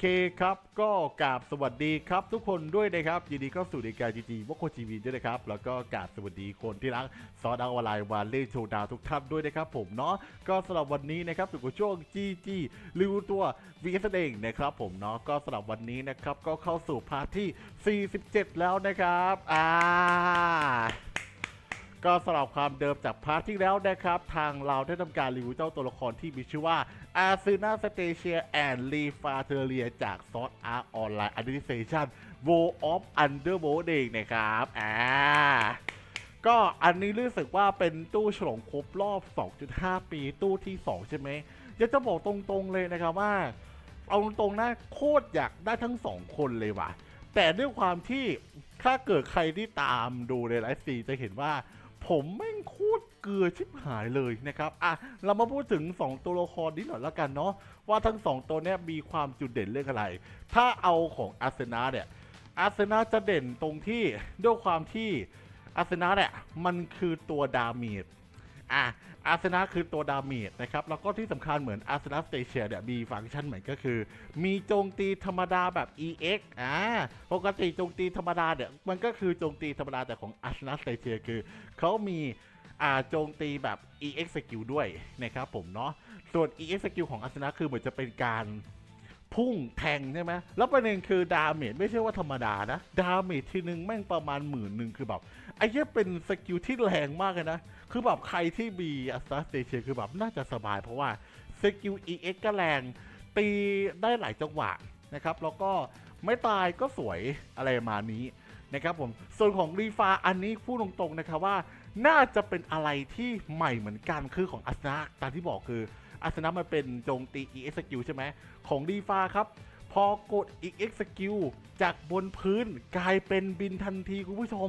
เคครับ ก็กราบสวัสดีครับ ทุกคนด้วยนะครับยินดีเข้าสู่ในการจีจีวอโคทีวีด้วยนะครับ แล้วก็กราบสวัสดีคนที่รักซอดาวไลน์วาเล่โชดาทุกท่านด้วยนะครับผมเนาะก็สำหรับวันนี้นะครับอยู่กับช่วงจีจีรีวิวตัววีเองนะครับผมเนาะก็สำหรับวันนี้นะครับก็เข้าสู่พาร์ทที่ 47 แล้วนะครับอ่า ก็สำหรับความเดิมจากพาร์ทที่แล้วนะครับ ทางเราได้ทำการรีวิวเจ้าตัวละครที่มีชื่อว่าอาซูนาสเตเชียแอนด์ลีฟาเทเรียจากซอสอาร์ออนไลน์อนดิเซชันโวออฟอันเดอร์โบเองนะครับอ่าก็อันนี้รู้สึกว่าเป็นตู้ฉลองครบรอบ 2.5 ปีตู้ที่ 2 ใช่ไหมอยากจะบอกตรงๆเลยนะครับว่า เอาตรงๆนะโคตรอยากได้ทั้งสองคนเลยว่ะ แต่ด้วยความที่ถ้าเกิดใครที่ตามดูในไลฟ์ซีจะเห็นว่า ผมแม่งโคตรเกลือชิบหายเลยนะครับอะเรามาพูดถึง 2 ตัวละครนี้หน่อยแล้วกันเนาะว่าทั้ง 2 ตัวเนี้ยมีความจุดเด่นเรื่องอะไร ถ้าเอาของอาร์เซนาเนี่ยอาร์เซนาจะเด่นตรงที่ด้วยความที่อาร์เซนาเนี่ยมันคือตัวดาเมจอะ อาร์เซนาคือตัวดาเมจนะครับ แล้วก็ที่สำคัญเหมือนอาร์เซนาสเตเชียเนี่ยมีฟังก์ชันเหมือนก็คือ มีโจมตีธรรมดาแบบ EX อ่าปกติโจมตีธรรมดาเนี่ยมันก็คือโจมตีธรรมดาแต่ของอาร์เซนาสเตเชียคือเขามีอ่าโจมตีแบบ EX skill ด้วยนะครับผมเนาะส่วน EX skill ของอาร์เซนาคือเหมือนจะเป็นการพุ่งแทงใช่ไหมแล้วประเด็นคือดาเมจไม่ใช่ว่าธรรมดานะ ดาเมจทีนึงแม่งประมาณหมื่นหนึ่งคือแบบไอ้เหี้ยเป็นสกิลที่แรงมากเลยนะ คือแบบใครที่มีอัสตาสเตเชียคือแบบน่าจะสบายเพราะว่าสกิล EX ก็แรง ตีได้หลายจังหวะนะครับ แล้วก็ไม่ตายก็สวยอะไรมานี้นะครับผม ส่วนของรีฟาอันนี้พูดตรงๆนะครับว่า น่าจะเป็นอะไรที่ใหม่เหมือนกันคือของอาสนะตามที่บอกคืออาสนะมันเป็นโจมตี EX skill ใช่ไหมของรีฟาครับ พอกด EX skill จากบนพื้นกลายเป็นบินทันทีคุณผู้ชม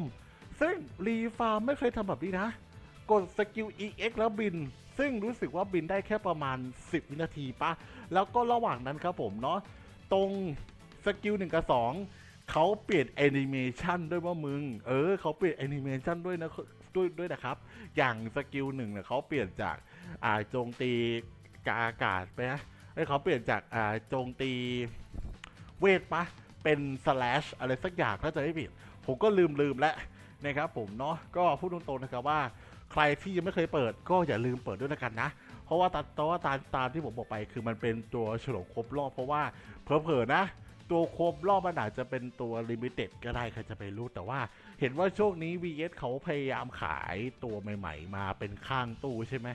ซึ่งรีฟาไม่เคยทำแบบนี้นะ กดสกิล EX แล้วบิน ซึ่งรู้สึกว่าบินได้แค่ประมาณ 10 วินาทีปะแล้วก็ระหว่างนั้นครับผมเนาะตรงสกิล1กับ2เขาเปลี่ยนแอนิเมชันด้วยว่ามึง เออเขาเปลี่ยนแอนิเมชันด้วยนะด้วยด้วยนะครับ อย่างสกิลหนึ่งเนี่ยเขาเปลี่ยนจากอ่าโจมตีกาอากาศไปนะเอ้ยเขาเปลี่ยนจากอ่าโจมตีเวทปะเป็น slash อะไรสักอย่างถ้าจะไม่ผิด ผมก็ลืมลืมแล้วนะครับผมเนาะก็พูดตรงๆนะครับว่า ใครที่ยังไม่เคยเปิดก็อย่าลืมเปิดด้วยนะกันนะ เพราะว่าตามตว่าตามตามที่ผมบอกไปคือมันเป็นตัวฉลองครบรอบเพราะว่าเผลอๆนะ ตัวครบรอบมันอาจจะเป็นตัวลิมิเต็ดก็ได้ใครจะไปรู้แต่ว่าเห็นว่าช่วงนี้ VS เขาพยายามขายตัวใหม่ ๆ มาเป็นข้างตู้ใช่ไหม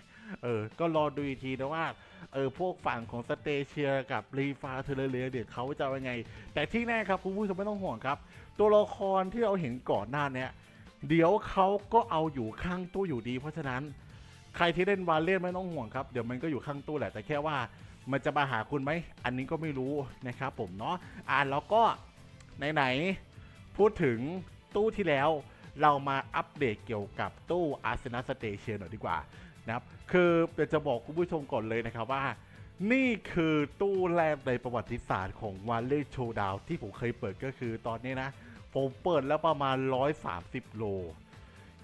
เออ ก็รอดูอีกทีนะว่า เออ พวกฝั่งของสเตเชียกับรีฟาเทเลเลียเดี๋ยวเขาจะเอายังไง แต่ที่แน่ครับคุณผู้ชมไม่ต้องห่วงครับ ตัวละครที่เราเห็นก่อนหน้าเนี้ย เดี๋ยวเขาก็เอาอยู่ข้างตู้อยู่ดี เพราะฉะนั้นใครที่เล่นวาเล่นไม่ต้องห่วงครับ เดี๋ยวมันก็อยู่ข้างตู้แหละแต่แค่ว่ามันจะมาหาคุณไหม อันนี้ก็ไม่รู้นะครับผมเนาะอ่านแล้วก็ไหนๆพูดถึงตู้ที่แล้ว เรามาอัปเดตเกี่ยวกับตู้ Arsenal Station หน่อยดีกว่านะครับคือเดี๋ยวจะบอกคุณผู้ชมก่อนเลยนะครับว่า นี่คือตู้แรกในประวัติศาสตร์ของวาเล่โชดาวที่ผมเคยเปิดก็คือตอนนี้นะ ผมเปิดแล้วประมาณ 130 โล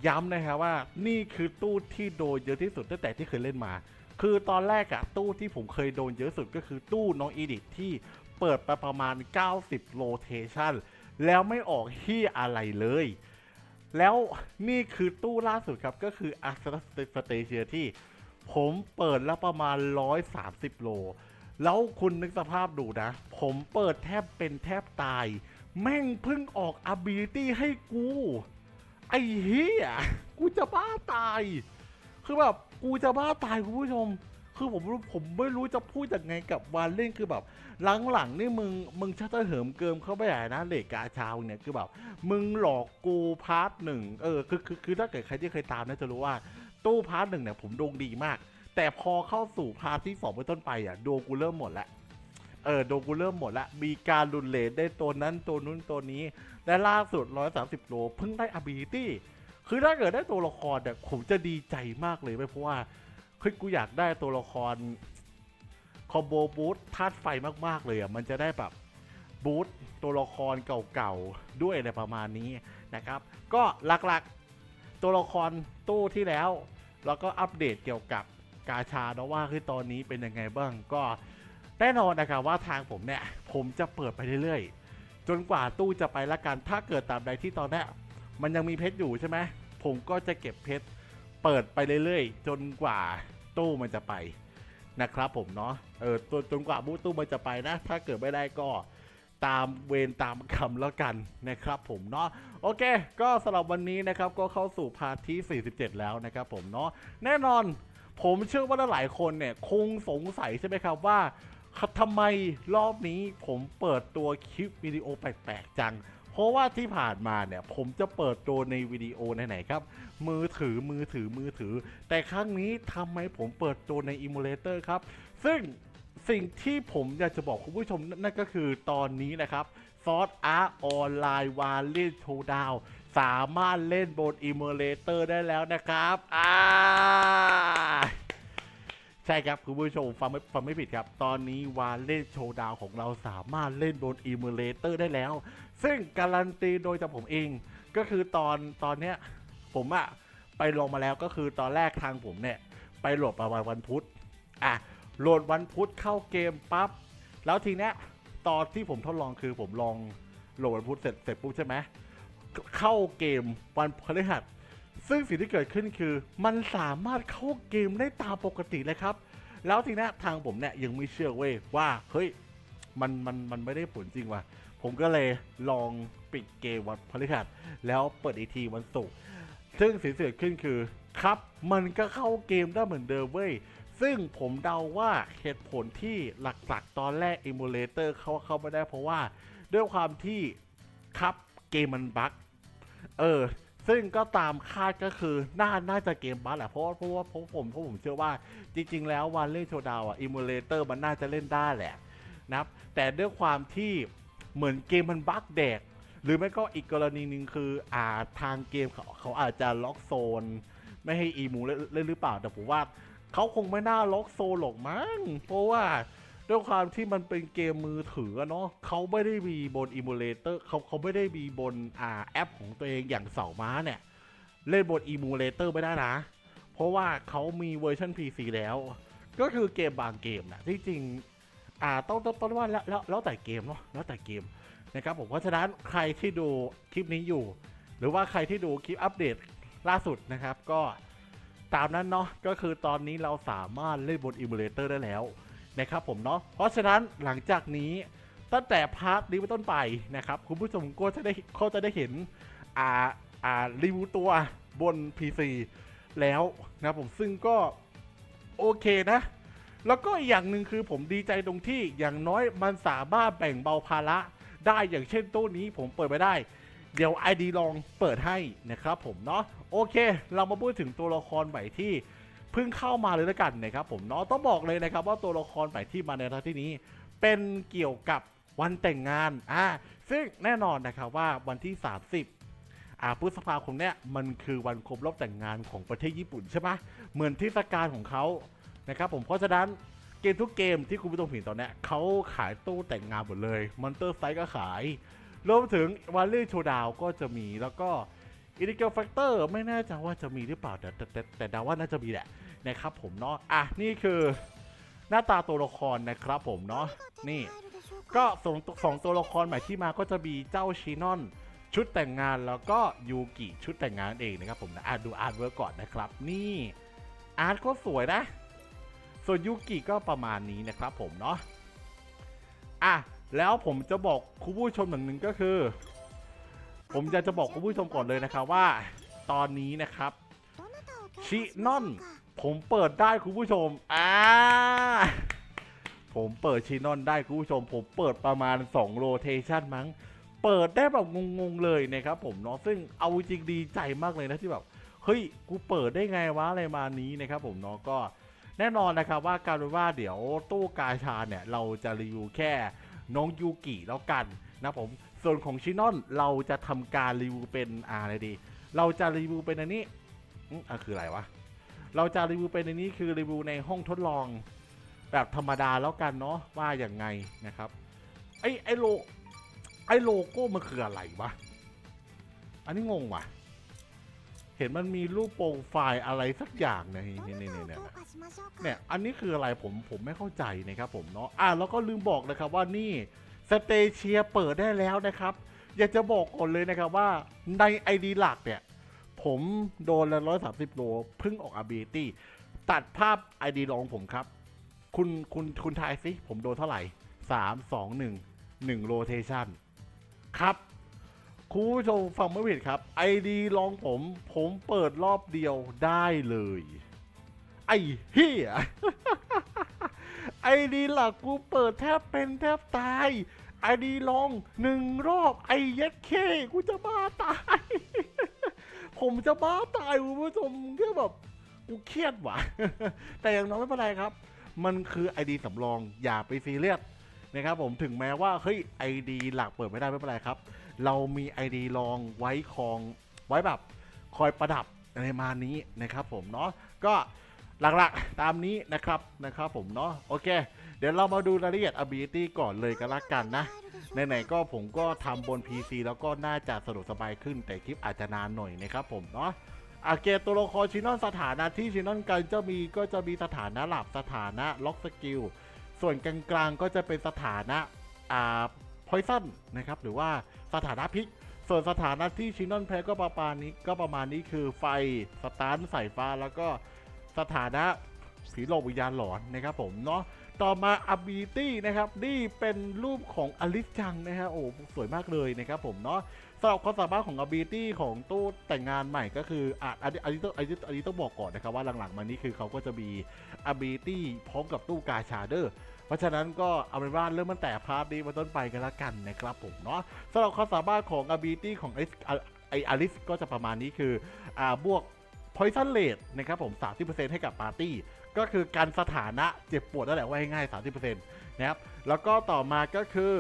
ย้ำนะครับว่านี่คือตู้ที่โดนเยอะที่สุดตั้งแต่ที่เคยเล่นมา คือตอนแรกอะตู้ที่ผมเคยโดนเยอะสุดก็คือตู้น้องอีดิทที่เปิดไปประมาณ 90 โลเทชันแล้วไม่ออกที่อะไรเลย แล้วนี่คือตู้ล่าสุดครับก็คือ a r s e n a l Station ที่ผมเปิดแล้วประมาณ 130 โล แล้วคุณนึกสภาพดูนะ ผมเปิดแทบเป็นแทบตาย แม่งเพิ่งออก ability ให้กู ไอ้เฮียกูจะบ้าตาย คือแบบกูจะบ้าตายคุณผู้ชม คือผมรู้ผมไม่รู้จะพูดยังไงกับวานเล่นคือแบบ หลังๆนี่มึงมึงชัตเหิมเกิมเข้าไปใหญ่นะเลกาชาวเนี่ยคือแบบ มึงหลอกกูพาร์ทหนึ่งเออคือคือคือถ้าเกิดใครที่เคยตามน่าจะรู้ว่าตู้พาร์ทหนึ่งเนี่ยผมดวงดีมาก แต่พอเข้าสู่พาร์ทที่สองเป็นต้นไปอะดวงกูเริ่มหมดแล้ว เออโดวงกูเริ่มหมดล้วมีการรุนเลทได้ตัวนั้นตัวนู้นตัวนี้ และล่าสุด 130 โล เพิ่งได้ ability คือถ้าเกิดได้ตัวละครเนี่ยผมจะดีใจมากเลยเว้ยเพราะว่าเฮ้ยกูอยากได้ตัวละครคอมโบบูทธาตุไฟมาก ๆ เลยอะ มันจะได้แบบบูทตัวละครเก่าๆ ด้วยอะไรประมาณนี้นะครับ ก็หลักๆตัวละครตู้ที่แล้ว แล้วก็อัปเดตเกี่ยวกับกาชาเนาะว่าคือตอนนี้เป็นยังไงบ้างก็ แน่นอนนะครับว่าทางผมเนี่ย ผมจะเปิดไปเรื่อยๆ จนกว่าตู้จะไปละกัน ถ้าเกิดตามใดที่ตอนนี้มันยังมีเพชรอยู่ใช่ไหมผมก็จะเก็บเพชรเปิดไปเรื่อยๆ จนกว่าตู้มันจะไปนะครับผมเนาะเออจนจนกว่าบูตู้มันจะไปนะ ถ้าเกิดไม่ได้ก็ตามเวรตามคำแล้วกันนะครับผมเนาะโอเค ก็สำหรับวันนี้นะครับก็เข้าสู่พาร์ทที่ 47 แล้วนะครับผมเนาะแน่นอนผมเชื่อว่าหลายคนเนี่ยคงสงสัยใช่ไหมครับว่า ทำไมรอบนี้ผมเปิดตัวคลิปวิดีโอแปลกๆจัง เพราะว่าที่ผ่านมาเนี่ยผมจะเปิดตัวในวิดีโอไหนๆครับ มือถือมือถือมือถือ แต่ครั้งนี้ทำไมผมเปิดตัวในอิมูเลเตอร์ครับ ซึ่งสิ่งที่ผมอยากจะบอกคุณผู้ชมนั่นก็คือตอนนี้นะครับซอสอาร์ออนไลน์วาเลนโชดาวสามารถเล่นบนอิมูเลเตอร์ได้แล้วนะครับอ่า ใช่ครับคุณผู้ชมฟังไม่ฟังไม่ผิดครับ ตอนนี้วาเล่นโชว์ดาวของเราสามารถเล่นบนอิมูเลเตอร์ได้แล้ว ซึ่งการันตีโดยจากผมเอง ก็คือตอนตอนเนี้ยผมอะไปลงมาแล้วก็คือตอนแรกทางผมเนี่ย ไปโหลดประมาณวันพุธอะโหลดวันพุธเข้าเกมปั๊บแล้วทีเนี้ยตอนที่ผมทดลองคือผมลองโหลดวันพุธเสร็จเสร็จปุ๊บใช่ไหมเข้าเกมวันพฤหัส ซึ่งสิ่งที่เกิดขึ้นคือ มันสามารถเข้าเกมได้ตามปกติเลยครับ แล้วทีนี้ทางผมเนี่ยยังไม่เชื่อเว้ยว่าเฮ้ยมันมันมันไม่ได้ผลจริงว่ะ ผมก็เลยลองปิดเกมวันพฤหัสแล้วเปิดอีกทีวันศุกร์ซึ่งสิ่งที่เกิดขึ้นคือครับ มันก็เข้าเกมได้เหมือนเดิมเว้ยซึ่งผมเดาว่าเหตุผลที่หลักๆ ตอนแรก Emulator เขาเข้าไม่ได้เพราะว่า ด้วยความที่ครับเกมมันบั๊กเออ ซึ่งก็ตามคาดก็คือน่าน่าจะเกมบั๊กแหละเพราะว่าเพราะว่าเพราะผมเพราะผมเชื่อว่าจริง ๆ แล้ววันเล่นโชว์ดาวอะอิมูเลเตอร์มันน่าจะเล่นได้แหละนะครับแต่ด้วยความที่เหมือนเกมมันบั๊กแดก หรือไม่ก็อีกกรณีหนึ่งคืออ่าทางเกมเขาเขาอาจจะล็อกโซน ไม่ให้อีมูเล่นเล่นหรือเปล่าแต่ผมว่าเขาคงไม่น่าล็อกโซนหรอกมั้งเพราะว่า ด้วยความที่มันเป็นเกมมือถือเนาะเขาไม่ได้มีบนอิมูเลเตอร์เขาเขาไม่ได้มีบนอ่าแอปของตัวเองอย่างเสาม้าเนี่ย เล่นบนอิมูเลเตอร์ไม่ได้นะ เพราะว่าเขามีเวอร์ชัน PC แล้ว ก็คือเกมบางเกมนะที่จริงอ่าต้องต้องต้องว่าแล้วแล้วแล้วแต่เกมเนาะแล้วแต่เกมนะครับผมเพราะฉะนั้นใครที่ดูคลิปนี้อยู่ หรือว่าใครที่ดูคลิปอัปเดตล่าสุดนะครับ ก็ตามนั้นเนาะก็คือตอนนี้เราสามารถเล่นบนอิมูเลเตอร์ได้แล้ว นะครับผมเนาะเพราะฉะนั้นหลังจากนี้ตั้งแต่พาร์ทนี้เป็นต้นไปนะครับคุณผู้ชมก็จะได้เขาจะได้เห็นอ่าอ่ารีวิวตัวบน PC แล้วนะครับผมซึ่งก็โอเคนะ แล้วก็อีกอย่างหนึ่งคือผมดีใจตรงที่อย่างน้อยมันสามารถแบ่งเบาภาระได้อย่างเช่นตู้นี้ผมเปิดไม่ได้ เดี๋ยว ID ลองเปิดให้นะครับผมเนาะโอเค เรามาพูดถึงตัวละครใหม่ที่ เพิ่งเข้ามาเลยแล้วกันนะครับผมเนาะต้องบอกเลยนะครับว่าตัวละครใหม่ที่มาในทัที่นี้ เป็นเกี่ยวกับวันแต่งงานอ่าซึ่งแน่นอนนะครับว่าวันที่ 30อาพฤษภาคมเนี่ยมันคือวันครบรอบแต่งงานของประเทศญี่ปุ่นใช่ไหมเหมือนเทศกาลของเขานะครับผมเพราะฉะนั้นเกมทุกเกมที่คุณผู้ชมเห็นตอนเนี้ยเขาขายตู้แต่งงานหมดเลยมอนเตอร์ไซก็ขาย รวมถึงวาลี่โชดาวก็จะมีแล้วก็ อินดิเกลแฟกเตอร์ไม่แน่ใจว่าจะมีหรือเปล่าแต่แต่แต่แต่เดาว่าน่าจะมีแหละนะครับผมเนาะอะนี่คือหน้าตาตัวละครนะครับผมเนาะนี่ก็สองสองตัวละครใหม่ที่มาก็จะมีเจ้าชินอนชุดแต่งงานแล้วก็ยูกิชุดแต่งงานเองนะครับผมนะอะดูอาร์ตเวิร์กก่อนนะครับ นี่อาร์ตก็สวยนะ ส่วนยูกิก็ประมาณนี้นะครับผมเนาะอะแล้วผมจะบอกคุณผู้ชมอย่งหนึ่งก็คือ ผมจะจะบอกคุณผู้ชมก่อนเลยนะครับว่า ตอนนี้นะครับชินอน ผมเปิดได้คุณผู้ชมอ่าผมเปิดชินอนได้คุณผู้ชม ผมเปิดประมาณ2โรเทชันมั้ง เปิดได้แบบงงๆเลยนะครับผมเนาะซึ่งเอาจริงดีใจมากเลยนะที่แบบเฮ้ยกูเปิดได้ไงวะอะไรมานี้นะครับผมเนาะก็แน่นอนนะครับว่าการว่าเดี๋ยวตู้กาชาเนี่ยเราจะรีวิวแค่น้องยูกิแล้วกัน นะผมส่วนของชินอนเราจะทำการรีวิวเป็นอะไรดี เราจะรีวิวเป็นอันนี้อะคืออะไรวะเราจะรีวิวเป็นอันนี้คือรีวิวในห้องทดลอง แบบธรรมดาแล้วกันเนาะว่าอย่างไงนะครับไอไอโลไอโลโก้มันคืออะไรวะอันนี้งงว่ะ เห็นมันมีรูปโปรไฟล์อะไรสักอย่างในนี่นี่นี่เนี่ยเนี่ยอันนี้คืออะไรผมผมไม่เข้าใจนะครับผมเนาะอะแล้วก็ลืมบอกนะครับว่านี่ สเตเชียเปิดได้แล้วนะครับ อยากจะบอกก่อนเลยนะครับว่าใน ID หลักเนี่ย ผมโดนละร้อยสามสิบโลเพิ่งออกอาบีตี้ตัดภาพ ID รองผมครับ คุณคุณคุณทายสิ ผมโดนเท่าไหร่สามสองหนึ่งหนึ่งโรเทชันครับคุณผู้ชมฟังไม่ผิดครับ ID รองผม ผมเปิดรอบเดียวได้เลย ไอ้เฮีย ไอดีหลักกูเปิดแทบเป็นแทบตาย ไอดีลองหนึ่งรอบไอเย็ดเคกูจะบ้าตาย ผมจะบ้าตายคุณผู้ชมแค่แบบกูเครียดว่ะ แต่อย่างน้อยไม่เป็นไรครับ มันคือไอดีสำรองอย่าไปซีเรียสนะครับผมถึงแม้ว่าเฮ้ยไอดีหลักเปิดไม่ได้ไม่เป็นไรครับ เรามีไอดีรองไว้คองไว้แบบคอยประดับอะไรมานี้นะครับผมเนาะก็ หลักๆ ตามนี้นะครับนะครับผมเนาะโอเค เดี๋ยวเรามาดูรายละเอียด ability ก่อนเลยกันละกันนะไหนๆก็ผมก็ทำบน PC แล้วก็น่าจะสะดวกสบายขึ้นแต่คลิปอาจจะนานหน่อยนะครับผมเนาะอาเกตตัวละครชินอนสถานะที่ชินอนกันจะมีก็จะมีสถานะหลับสถานะล็อกสกิลส่วนกลางๆก็จะเป็นสถานะอ่าพอยซันนะครับหรือว่าสถานะพิกส่วนสถานะที่ชินอนแพ้ก็ประมาณนี้ก็ประมาณนี้คือไฟสตาร์ทสายฟ้าแล้วก็ สถานะผีโลกวิญญาณหลอนนะครับผมเนาะต่อมา ability นะครับนี่เป็นรูปของอลิสจังนะฮะโอ้สวยมากเลยนะครับผมเนาะสำหรับความสามารถของ ability ของตู้แต่งงานใหม่ก็คืออะอันนี้อันนี้ต้องอันนี้อันนี้ต้องบอกก่อนนะครับว่าหลังๆมานี้คือเขาก็จะมี ability พร้อมกับตู้กาชาเดอร์เพราะฉะนั้นก็เอาเป็นว่าเริ่มตั้งแต่พาร์ทนี้มาต้นไปกันละกันนะครับผมเนาะสำหรับความสามารถของ ability ของอไออลิสก็จะประมาณนี้คืออ่าบวก poison rate นะครับผม 30%ให้กับปาร์ตี้ ก็คือการสถานะเจ็บปวดนั่นแหละว่าง่ายๆ 30%นะครับ แล้วก็ต่อมาก็คือ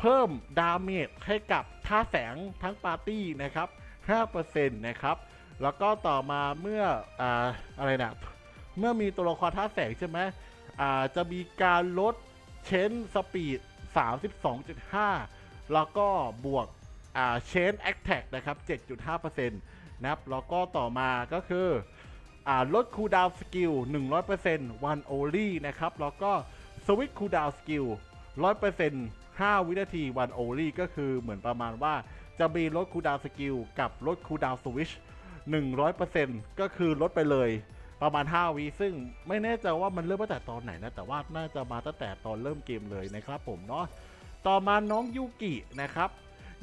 เพิ่มดาเมจให้กับท่าแสงทั้งปาร์ตี้นะครับ 5%นะครับ แล้วก็ต่อมาเมื่ออ่าอะไรนะ เมื่อมีตัวละครท่าแสงใช่ไหมอ่าจะมีการลดเชนสปีด 32.5 แล้วก็บวกอ่าเชนแอคแท็กนะครับ 7.5%น นะครับแล้วก็ต่อมาก็คืออ่าลดคูดาวสกิล 100% one only นะครับ แล้วก็สวิตคูดาวสกิล 100% 5 วินาที one only ก็คือเหมือนประมาณว่าจะมีลดคูดาวสกิลกับลดคูดาวสวิช100%ก็คือลดไปเลยประมาณ 5 วิซึ่งไม่แน่ใจว่ามันเริ่มตั้งแต่ตอนไหนนะ แต่ว่าน่าจะมาตั้งแต่ตอนเริ่มเกมเลยนะครับผมเนาะต่อมาน้องยูกินะครับ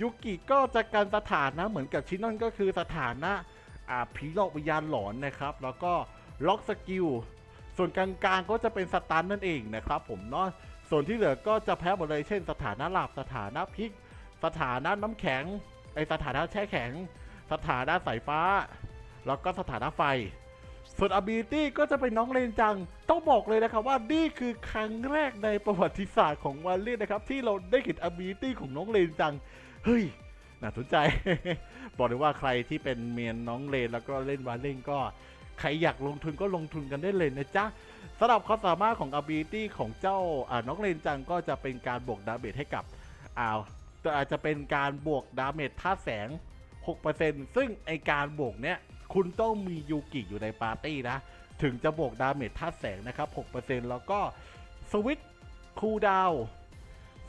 ยูกิก็จะการสถานะเหมือนกับชินอนก็คือสถานะอ่าผีหลอกวิญญาณหลอนนะครับ แล้วก็ล็อกสกิลส่วนกลางๆก็จะเป็นสตันนั่นเองนะครับ ผมเนาะส่วนที่เหลือก็จะแพ้หมดเลยเช่น สถานะหลับสถานะพลิก สถานะน้ำแข็งไอสถานะแช่แข็ง สถานะสายฟ้า แล้วก็สถานะไฟ ส่วน ability ก็จะเป็นน้องเลนจัง ต้องบอกเลยนะครับว่านี่คือครั้งแรกในประวัติศาสตร์ของวาเล่นนะครับ ที่เราได้เห็น ability ของน้องเลนจัง เฮ้ยน่าสนใจ บอกเลยว่าใครที่เป็นเมียนน้องเลนแล้วก็เล่นวาเล่นก็ใครอยากลงทุนก็ลงทุนกันได้เลยนะจ๊ะสำหรับความสามารถของ ability ของเจ้าน้องเลนจังก็จะเป็นการบวกดาเมจให้กับอ่าอาจจะเป็นการบวกดาเมจท่าแสง 6%ซึ่งไอการบวกเนี้ยคุณต้องมียูกิอยู่ในปาร์ตี้นะ ถึงจะบวกดาเมจท่าแสงนะครับ 6%แล้วก็สวิตคูดาว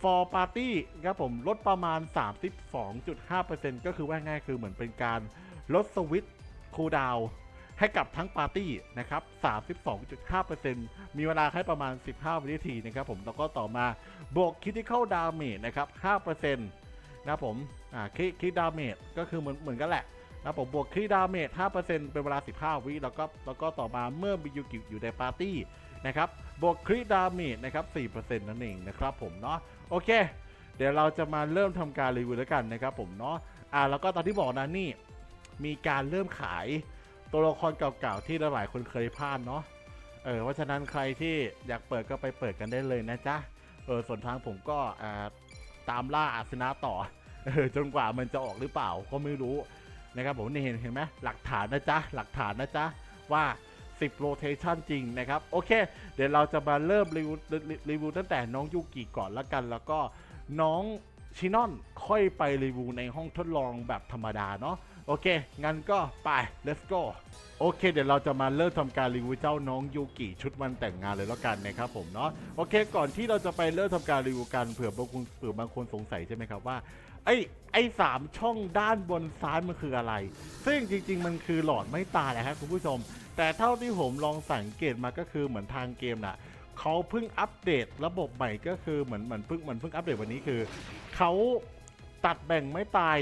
for party ครับผมลดประมาณ 32.5%ก็คือว่าง่ายคือเหมือนเป็นการลดสวิตคูดาวให้กับทั้งปาร์ตี้นะครับ 32.5%มีเวลาให้ประมาณ 15 วินาทีนะครับผมแล้วก็ต่อมาบวก critical damage นะครับ 5%นะครับผม อ่าคิคิดาเมจก็คือเหมือนเหมือนกันแหละนะผมบวกคิดาเมจ5%เป็นเวลา 15 วิแล้วก็แล้วก็ต่อมาเมื่อมียูกิอยู่ในปาร์ตี้นะครับบวกคริดาเมจนะครับ 4%นั่นเองนะครับผมเนาะ โอเค เดี๋ยวเราจะมาเริ่มทำการรีวิวแล้วกันนะครับผมเนาะอ่าแล้วก็ตอนที่บอกนะนี่ มีการเริ่มขายตัวละครเก่าๆที่หลายๆคนเคยพลาดเนาะเออเพราะฉะนั้นใครที่อยากเปิดก็ไปเปิดกันได้เลยนะจ๊ะเออส่วนทางผมก็อ่าตามล่าอาสนะต่อเออจนกว่ามันจะออกหรือเปล่าก็ไม่รู้นะครับผมนี่เห็นเห็นไหมหลักฐานนะจ๊ะหลักฐานนะจ๊ะว่า 10 rotation จริงนะครับ โอเค เดี๋ยวเราจะมาเริ่มรีวิวรีรีวิวตั้งแต่น้องยูกิก่อนละกัน แล้วก็น้องชินอนค่อยไปรีวิวในห้องทดลองแบบธรรมดาเนาะโอเค งั้นก็ไป let's go โอเค เดี๋ยวเราจะมาเริ่มทำการรีวิวเจ้าน้องยูกิชุดวันแต่งงานเลยแล้วกันนะครับผมเนาะโอเค ก่อนที่เราจะไปเริ่มทำการรีวิวกันเผื่อบางคนเผื่อบางคนสงสัยใช่ไหมครับว่าไอ้ไอ้สามช่องด้านบนซ้ายมันคืออะไร ซึ่งจริง ๆ มันคือหลอดไม่ตายนะครับคุณผู้ชม แต่เท่าที่ผมลองสังเกตมาก็คือเหมือนทางเกมน่ะเขาเพิ่งอัปเดตระบบใหม่ก็คือเหมือนเหมือนเพิ่งเหมือนเพิ่งอัปเดตวันนี้คือเขาตัดแบ่งไม่ตาย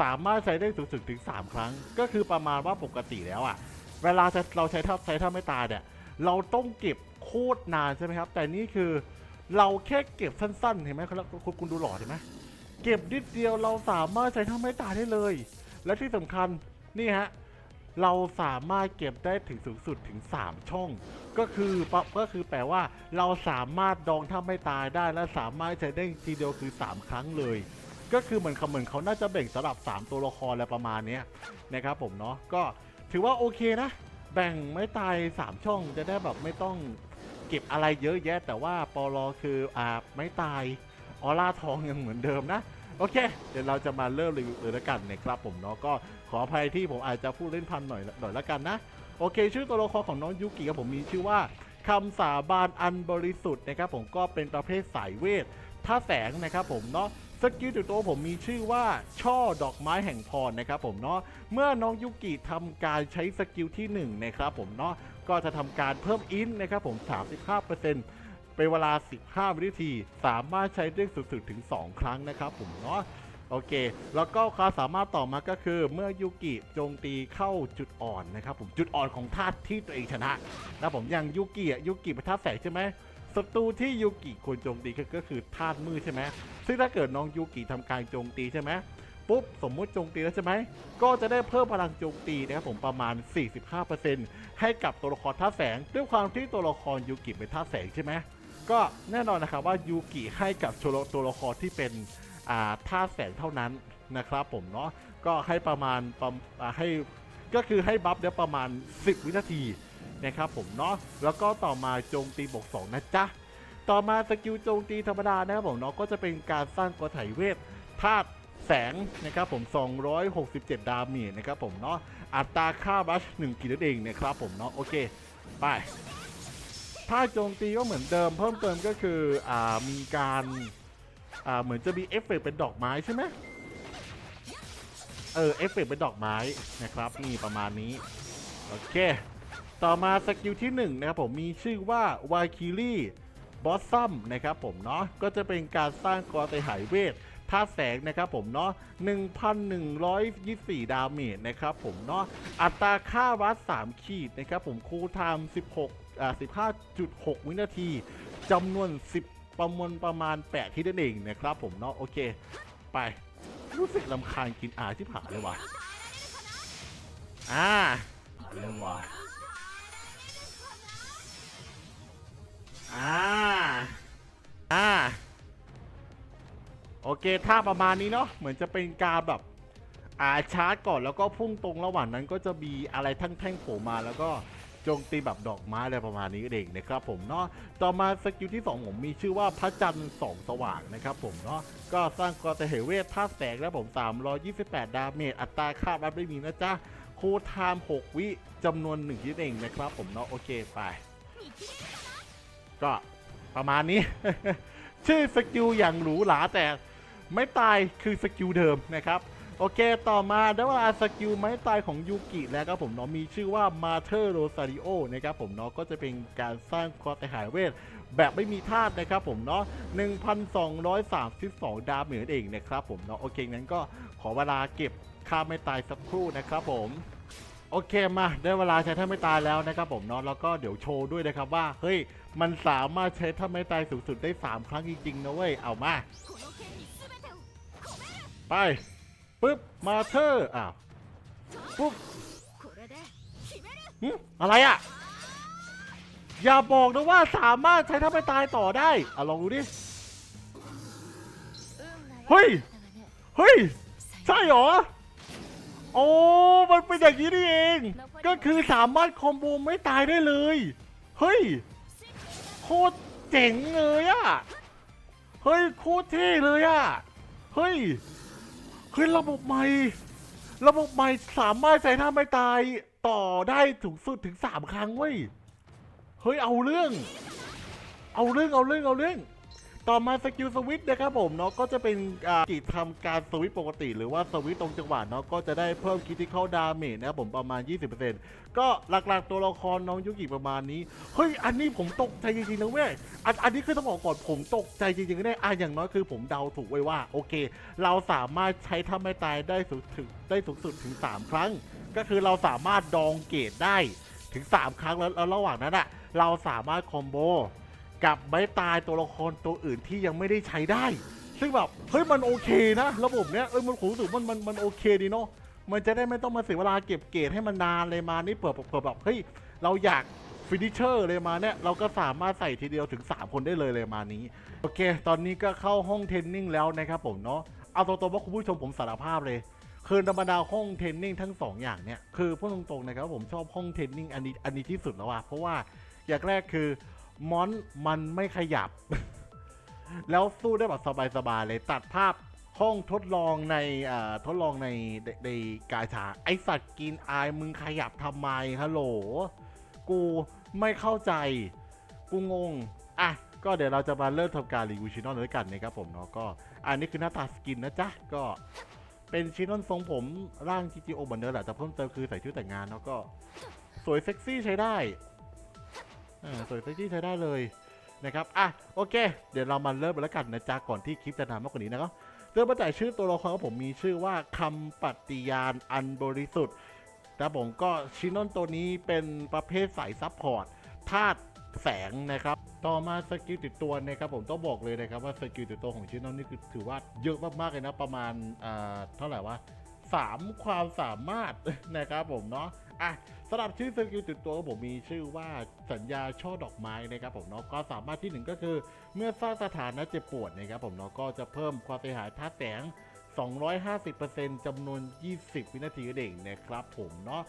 สามารถใช้ได้สูงสุดถึง 3 ครั้ง ก็คือประมาณว่าปกติแล้วอะเวลาเราใช้ท่าใช้ท่าไม่ตายเนี่ยเราต้องเก็บโคตรนานใช่ไหมครับ แต่นี่คือเราแค่เก็บสั้นๆ เห็นไหมคุณคุณคุณดูหล่อเห็นไหมเก็บนิดเดียวเราสามารถใช้ท่าไม่ตายได้เลย และที่สำคัญนี่ฮะ เราสามารถเก็บได้ถึงสูงสุดถึง 3 ช่อง ก็คือปะก็คือแปลว่า เราสามารถดองถ้าไม่ตายได้และสามารถใช้ได้ทีเดียวคือ 3 ครั้งเลย ก็คือเหมือนเขาเหมือนเขาน่าจะแบ่งสำหรับ 3 ตัวละครอะไรประมาณนี้นะครับผมเนาะก็ถือว่าโอเคนะ แบ่งไม่ตาย 3 ช่องจะได้แบบไม่ต้องเก็บอะไรเยอะแยะ แต่ว่าปลอคืออ่าไม่ตายออร่าทองยังเหมือนเดิมนะโอเค เดี๋ยวเราจะมาเริ่มรีวิวเลยแล้วกันนะครับผมเนาะก็ ขออภัยที่ผมอาจจะพูดเล่นพันหน่อยหน่อยละกันนะ โอเค ชื่อตัวละครของน้องยูกิครับผมมีชื่อว่าคำสาบานอันบริสุทธิ์นะครับผมก็เป็นประเภทสายเวทท่าแสงนะครับผมเนาะสกิลติดตัวผมมีชื่อว่าช่อดอกไม้แห่งพรนะครับผมเนาะเมื่อน้องยูกิทำการใช้สกิลที่1นะครับผมเนาะก็จะทำการเพิ่มอินนะครับผม 35%เป็นเวลา 15 วินาที สามารถใช้ได้สุดๆถึง 2 ครั้งนะครับผมเนาะ โอเค แล้วก็ความสามารถต่อมาก็คือเมื่อยูกิโจมตีเข้าจุดอ่อนนะครับผมจุดอ่อนของธาตุที่ตัวเองชนะนะผมอย่างยูกิอะยูกิเป็นธาตุแสงใช่ไหมศัตรูที่ยูกิควรโจมตีก็ก็คือธาตุมืดใช่ไหมซึ่งถ้าเกิดน้องยูกิทำการโจมตีใช่ไหมปุ๊บสมมุติโจมตีแล้วใช่ไหมก็จะได้เพิ่มพลังโจมตีนะครับผมประมาณ 45%ให้กับตัวละครธาตุแสง ด้วยความที่ตัวละครยูกิเป็นธาตุแสงใช่ไหมก็แน่นอนนะครับว่ายูกิให้กับตัวละครที่เป็น อ่าท่าแสงเท่านั้นนะครับผมเนาะก็ให้ประมาณประอ่าให้ก็คือให้บัฟเนี่ยประมาณ 10 วินาทีนะครับผมเนาะแล้วก็ต่อมาโจมตีบวก2นะจ๊ะต่อมาสกิลโจมตีธรรมดานะครับผมเนาะก็จะเป็นการสร้างกระไถเวทธาตุแสงนะครับผม 267 ดาเมจนะครับผมเนาะอัตราค่าบัช1กิโลเองนะครับผมเนาะโอเคไปถ้าโจมตีก็เหมือนเดิมเพิ่มเติมก็คืออ่ามีการ อ่าเหมือนจะมีเอฟเฟกต์เป็นดอกไม้ใช่ไหมเออเอฟเฟกต์เป็นดอกไม้นะครับนี่ประมาณนี้ โอเค ต่อมาสกิลที่ 1 นะครับผมมีชื่อว่าวาคิลี่บอสซัมนะครับผมเนาะก็จะเป็นการสร้างกรไตหายเวทท่าแสงนะครับผมเนาะ1,124 ดาเมจนะครับผมเนาะอัตราค่าวัด 3 ขีดนะครับผมคูลไทม์16อ่า15.6 วินาทีจำนวน10 ประมวลประมาณ8ที่นั่นเองนะครับผมเนาะโอเค ไปรู้สึกลำคาญกินอาที่ผ่าเลยว่ะอ่าเริ่มว่ะอ่าอ่าโอเคถ้าประมาณนี้เนาะเหมือนจะเป็นการแบบอาชาร์จก่อนแล้วก็พุ่งตรงระหว่างนั้นก็จะมีอะไรแท่งๆโผล่มาแล้วก็ โจมตีแบบดอกไม้อะไรประมาณนี้เองนะครับผมเนาะต่อมาสกิลที่ 2 ผมมีชื่อว่าพระจันทร์สองสว่างนะครับผมเนาะก็สร้างกรตเหเวทธาตุแสงแล้วผม 328 ดาเมจอัตราค่าบัฟไม่มีนะจ๊ะคูลไทม์6 วิจำนวน1ที่เองนะครับผมเนาะโอเคไป ก็ประมาณนี้ ชื่อสกิลอย่างหรูหราแต่ไม่ตายคือสกิลเดิมนะครับ โอเค ต่อมาได้เวลาสกิลไม้ตายของยูกิแล้วครับผมเนาะมีชื่อว่ามาเธอร์โรซาริโอนะครับผมเนาะก็จะเป็นการสร้างความแต่หายเวทแบบไม่มีธาตุนะครับผมเนาะ 1,232 ดาเหมือนเองนะครับผมเนาะ โอเคงั้นก็ขอเวลาเก็บค่าไม่ตายสักครู่นะครับผม โอเคมาได้เวลาใช้ท่าไม่ตายแล้วนะครับผมเนาะ แล้วก็เดี๋ยวโชว์ด้วยนะครับว่า เฮ้ย มันสามารถใช้ท่าไม่ตายสูงสุดได้ 3 ครั้งจริงๆนะเว้ย เอามา ไป ปุ๊บ มาเธออ้าว ปุ๊บอะไรอะ อย่าบอกนะว่าสามารถใช้ท่าไม่ตายต่อได้ อะ ลองดูดิ เฮ้ย เฮ้ย ใช่หรอ โอ้ มันเป็นอย่างนี้นี่เอง ก็คือสามารถคอมโบไม่ตายได้เลย เฮ้ย โคตรเจ๋งเลยอะ เฮ้ย โคตรเท่เลยอะ เฮ้ย เฮ้ยระบบใหม่ ระบบใหม่สามารถใส่ท่าไม่ตายต่อได้ถึงสุดถึงสามครั้งเว้ย เฮ้ยเอาเรื่อง เอาเรื่องเอาเรื่องเอาเรื่อง ต่อมาสกิลสวิตนะครับผมเนาะก็จะเป็นกิจทำการสวิตปกติ หรือว่าสวิตตรงจังหวะเนาะก็จะได้เพิ่มคิติคอลดาเมจนะครับผมประมาณ 20%ก็หลักๆตัวละครน้องยุกิประมาณนี้ เฮ้ย อันนี้ผมตกใจจริงๆนะเว้ยอันอันนี้คือต้องบอกก่อนผมตกใจจริงๆนะอะอย่างน้อยคือผมเดาถูกไว้ว่า โอเค เราสามารถใช้ทำให้ตายได้สูงถึงได้สูงสุดถึง 3 ครั้ง ก็คือเราสามารถดองเกตได้ถึง 3 ครั้งแล้วแล้วระหว่างนั้นอะเราสามารถคอมโบ กับไม้ตายตัวละครตัวอื่นที่ยังไม่ได้ใช้ได้ ซึ่งแบบเฮ้ยมันโอเคนะ ระบบเนี้ยเอ้ยมันผมรู้สึกมันมันมันโอเคดีเนาะมันจะได้ไม่ต้องมาเสียเวลาเก็บเกรดให้มันนานเลยมานี่เปิดเปิดแบบเฮ้ยเราอยากฟินิชเชอร์เลยมาเนี่ยเราก็สามารถใส่ทีเดียวถึง 3 คนได้เลยเลยมานี้ โอเค ตอนนี้ก็เข้าห้องเทรนนิ่งแล้วนะครับผมเนาะเอาตรงๆว่าคุณผู้ชมผมสารภาพเลยคือธรรมดาห้องเทรนนิ่งทั้งสองอย่างเนี่ยคือพูดตรงๆนะครับผมชอบห้องเทรนนิ่งอันนี้อันนี้ที่สุดแล้วอะเพราะว่าอย่างแรกคือ มอนมันไม่ขยับ แล้วสู้ได้แบบสบายๆเลยตัดภาพห้องทดลองในอ่าทดลองในในกาชาไอสัตว์กินอายมึงขยับทำไมฮัลโหล กูไม่เข้าใจ กูงง อะ ก็เดี๋ยวเราจะมาเริ่มทำการรีวิวชินอนด้วยกันนะครับผมเนาะก็ อันนี้คือหน้าตาสกินนะจ๊ะ ก็เป็นชินอนทรงผมร่าง GGO เหมือนเดิมแหละแต่เพิ่มเติมคือใส่ชุดแต่งงานเนาะก็ สวยเซ็กซี่ใช้ได้ สวยเซ็กซี่ใช้ได้เลยนะครับ อะ โอเค เดี๋ยวเรามาเริ่มแล้วกันนะจ๊ะ ก่อนที่คลิปจะนานมากกว่านี้นะครับ เริ่มมาจากชื่อตัวละครของผมมีชื่อว่าคำปฏิญาณอันบริสุทธิ์แต่ผมก็ชินอนตัวนี้เป็นประเภทสายซับพอร์ตธาตุแสงนะครับ ต่อมาสกิลติดตัวนะครับผมต้องบอกเลยนะครับว่าสกิลติดตัวของชินอนนี่คือถือว่าเยอะมากๆเลยนะประมาณอ่าเท่าไหร่วะ สามความสามารถนะครับผมเนาะอะสำหรับชื่อสกิลติดตัวผมมีชื่อว่าสัญญาช่อดอกไม้นะครับผมเนาะก็สามารถที่หนึ่งก็คือ เมื่อสร้างสถานะเจ็บปวดนะครับผมเนาะก็จะเพิ่มความเสียหายท่าตุแสง 250%จำนวน 20 วินาทีนั่นเองนะครับผมเนาะ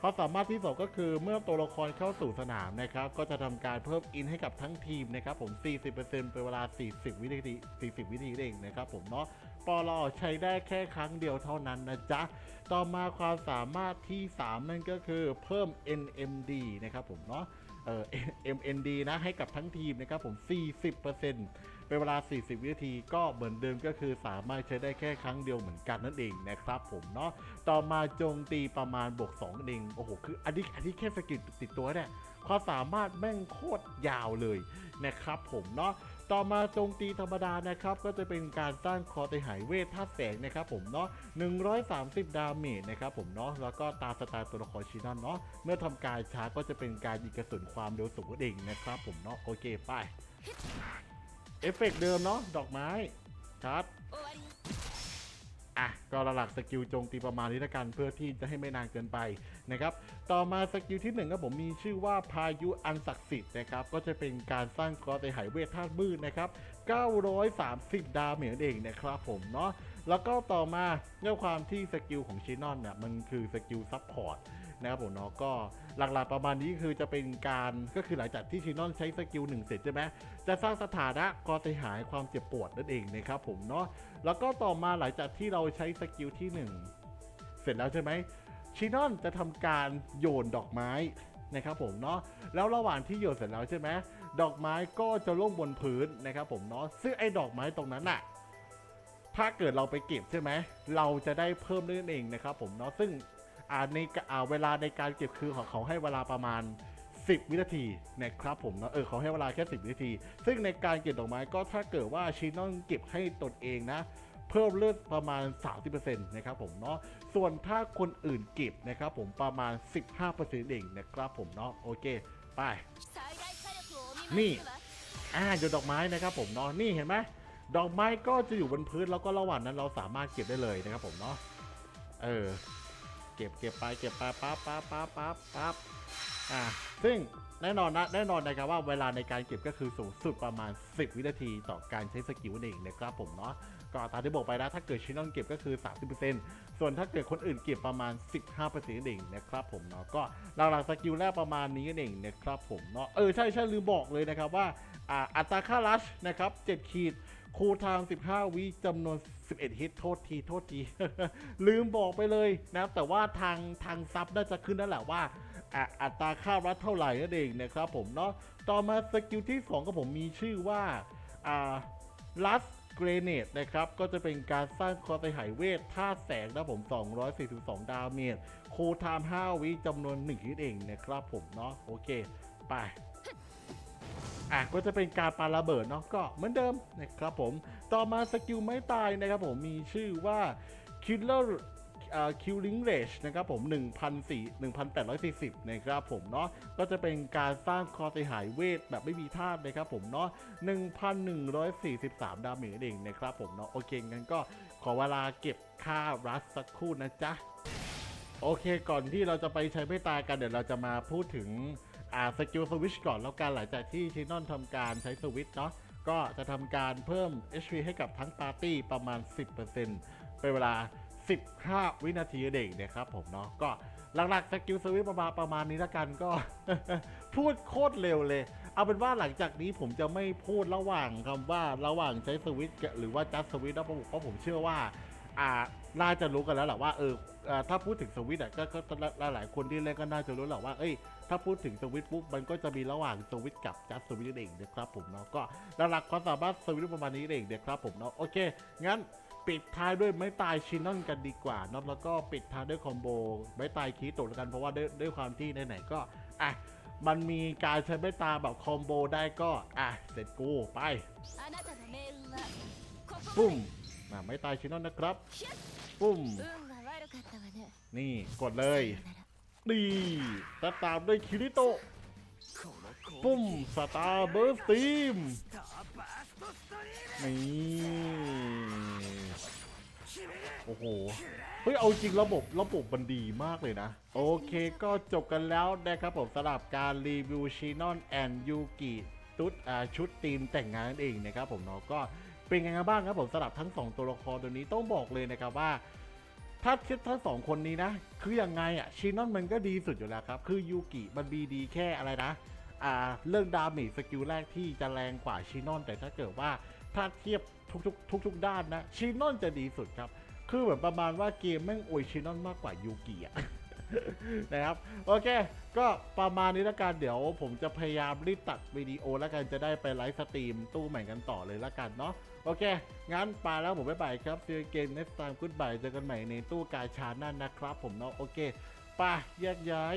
ความสามารถที่สองก็คือเมื่อตัวละครเข้าสู่สนามนะครับ ก็จะทำการเพิ่มอินให้กับทั้งทีมนะครับผม 40%เป็นเวลา 40 วินาที 40 วินาทีเองนะครับผมเนาะ ปลอใช้ได้แค่ครั้งเดียวเท่านั้นนะจ๊ะ ต่อมาความสามารถที่ 3 นั่นก็คือเพิ่ม NMD นะครับผมเนาะเอ่อ MND นะให้กับทั้งทีมนะครับผม 40%เป็นเวลา 40 วินาทีก็เหมือนเดิมก็คือสามารถใช้ได้แค่ครั้งเดียวเหมือนกันนั่นเองนะครับผมเนาะต่อมาโจมตีประมาณบวก2เองโอ้โหคืออันนี้อันนี้แค่สกิลติดตัวเนี่ยความสามารถแม่งโคตรยาวเลยนะครับผมเนาะ ต่อมาโจมตีธรรมดานะครับก็จะเป็นการสร้างคอไตหายเวทธาตุแสงนะครับผมเนาะ130 ดาเมจนะครับผมเนาะแล้วก็ตาสตาร์ตัวละครชินอนเนาะเมื่อทำการชาร์จก็จะเป็นการยิงกระสุนความเร็วสูงเองนะครับผมเนาะโอเคไปเอฟเฟกเดิมเนาะดอกไม้ชาร์จ อะก็หลักสกิลโจมตีประมาณนี้ละกันเพื่อที่จะให้ไม่นานเกินไปนะครับต่อมาสกิลที่หนึ่งครับผมมีชื่อว่าพายุอันศักดิ์สิทธิ์นะครับก็จะเป็นการสร้างกรอไตหายเวทธาตุมืดนะครับ930 ดาเมจเองนะครับผมเนาะ แล้วก็ต่อมาด้วยความที่สกิลของชินอนเนี่ยมันคือสกิลซับพอร์ตนะครับผมเนาะก็หลักๆประมาณนี้คือจะเป็นการก็คือหลังจากที่ชินอนใช้สกิลหนึ่งเสร็จใช่ไหมจะสร้างสถานะกรอไตหายความเจ็บปวดนั่นเองนะครับผมเนาะแล้วก็ต่อมาหลังจากที่เราใช้สกิลที่ 1 เสร็จแล้วใช่ไหมชินอนจะทำการโยนดอกไม้นะครับผมเนาะแล้วระหว่างที่โยนเสร็จแล้วใช่ไหมดอกไม้ก็จะล่วงบนพื้นนะครับผมเนาะซึ่งไอ้ดอกไม้ตรงนั้นอะ ถ้าเกิดเราไปเก็บใช่ไหมเราจะได้เพิ่มนั่นเองนะครับผมเนาะซึ่งในเวลาในการเก็บคือของเขาให้เวลาประมาณ 10 วินาทีนะครับผมเนาะเออเขาให้เวลาแค่ 10 วินาที ซึ่งในการเก็บดอกไม้ก็ถ้าเกิดว่าชินต้องเก็บให้ตนเองนะเพิ่มเลือดประมาณ 30%นะครับผมเนาะ ส่วนถ้าคนอื่นเก็บนะครับผมประมาณ 15%เองนะครับผมเนาะโอเค ไป นี่ อ่าหยดดอกไม้นะครับผมเนาะนี่เห็นไหม ดอกไม้ก็จะอยู่บนพื้นแล้วก็ระหว่างนั้นเราสามารถเก็บได้เลยนะครับผมเนาะเออเก็บเก็บไปเก็บไปปั๊บปั๊บปั๊บปั๊บปั๊บอ่าซึ่งแน่นอนนะแน่นอนนะครับว่าเวลาในการเก็บก็คือสูงสุดประมาณ 10 วินาทีต่อการใช้สกิลนั่นเองนะครับผมเนาะก็ตามที่บอกไปนะถ้าเกิดชินอนเก็บก็คือ 30%ส่วนถ้าเกิดคนอื่นเก็บประมาณ 15%นั่นเองนะครับผมเนาะก็หลักๆสกิลแรกประมาณนี้นั่นเองนะครับผมเนาะเออใช่ใช่ลืมบอกเลยนะครับว่าอ่าอัตราค่ารัชนะครับ7ขีด คูลไทม์15 วิจำนวน 11 ฮิตโทษที โทษที ลืมบอกไปเลยนะแต่ว่าทางทางซับน่าจะขึ้นนั่นแหละว่าอัตราค่ารัดเท่าไหร่นั่นเองนะครับผมเนาะต่อมาสกิลที่ 2 ก็ผมมีชื่อว่าอ่าลัสเกรเนตนะครับ ก็จะเป็นการสร้างคอไตหายเวทท่าแสงนะผม 242 ดาวเมจโคไทม์5วิจำนวน1ฮิตเองนะครับผมเนาะโอเค ไป อะก็จะเป็นการปาระเบิดเนาะก็เหมือนเดิมนะครับผม ต่อมาสกิลไม่ตายนะครับผมมีชื่อว่า Killer อ่า Killing Rage นะครับผม1 4 1 8 4 0 นะครับผมเนาะก็จะเป็นการสร้างคอไตหายเวทแบบไม่มีธาตุนะครับผมเนาะ1,143 ดาเมจเองนะครับผมเนาะโอเคงั้นก็ขอเวลาเก็บค่ารัสสักครู่นะจ๊ะ โอเคก่อนที่เราจะไปใช้ไม่ตายกันเดี๋ยวเราจะมาพูดถึง อ่าสกิลสวิชก่อนแล้วกันหลังจากที่ชินอนทำการใช้สวิชเนาะก็จะทำการเพิ่ม HP ให้กับทั้งปาร์ตี้ประมาณ 10%เป็นเวลา 15 วินาทีเด็กนะครับผมเนาะก็หลักๆสกิลสวิชประมาณประมาณนี้ละกันก็ พูดโคตรเร็วเลย เอาเป็นว่าหลังจากนี้ผมจะไม่พูดระหว่างคำว่าระหว่างใช้สวิตช์กับหรือว่าจัดสวิตช์นะเพราะผมเพราะผมเชื่อว่าอ่าน่าจะรู้กันแล้วแหละว่าเออถ้าพูดถึงสวิตอะก็ก็ก็หลายๆคนที่เล่นก็น่าจะรู้แหละว่าเอ้ย ถ้าพูดถึงสวิตปุ๊บมันก็จะมีระหว่างสวิตกับจัดสวิตเองนะครับผมเนาะก็หลักความสามารถสวิตประมาณนี้เองนะครับผมเนาะโอเค งั้นปิดท้ายด้วยไม่ตายชินนอนกันดีกว่านะแล้วก็ปิดท้ายด้วยคอมโบไม่ตายคีโตกันเพราะว่าด้วยด้วยความที่ไหนๆก็อะมันมีการใช้ไม่ตาแบบคอมโบได้ก็อะเสร็จกูไปปุ้มไม่ตายชินนอนนะครับปุ้มนี่กดเลย ดีแล้วตามด้วยคิริโตะปุ้มสตาร์เบิร์สตีมนี่โอ้โห เฮ้ย เอาจริงระบบระบบมันดีมากเลยนะ โอเคก็จบกันแล้วนะครับผมสำหรับการรีวิวชินอนแอนยูกิชุดชุดทีมแต่งงานนั่นเองนะครับผมเนาะก็เป็นไงกันบ้างครับผมสำหรับทั้งสองตัวละครตัวนี้ต้องบอกเลยนะครับว่า ถ้าเทียบทั้งสองคนนี้นะ คือยังไงอะชินอนมันก็ดีสุดอยู่แล้วครับ คือยูกิมันบีดีแค่อะไรนะ อ่า เรื่องดาเมจสกิลแรกที่จะแรงกว่าชินอนแต่ถ้าเกิดว่าถ้าเทียบทุกๆ ทุก ๆ ด้านนะ ชินอนจะดีสุดครับ คือเหมือนประมาณว่าเกมแม่งอวยชินอนมากกว่ายูกิอะ นะครับ โอเค ก็ประมาณนี้ละกันเดี๋ยวผมจะพยายามรีบตัดวิดีโอแล้วกันจะได้ไปไลฟ์สตรีมตู้ใหม่กันต่อเลยละกันเนาะโอเค งั้นไปแล้วผมบ๊ายบายครับฟิลเกม next time goodbye เจอกันใหม่ในตู้กาชานั่นนะครับ ผมเนาะโอเคไปแยกย้าย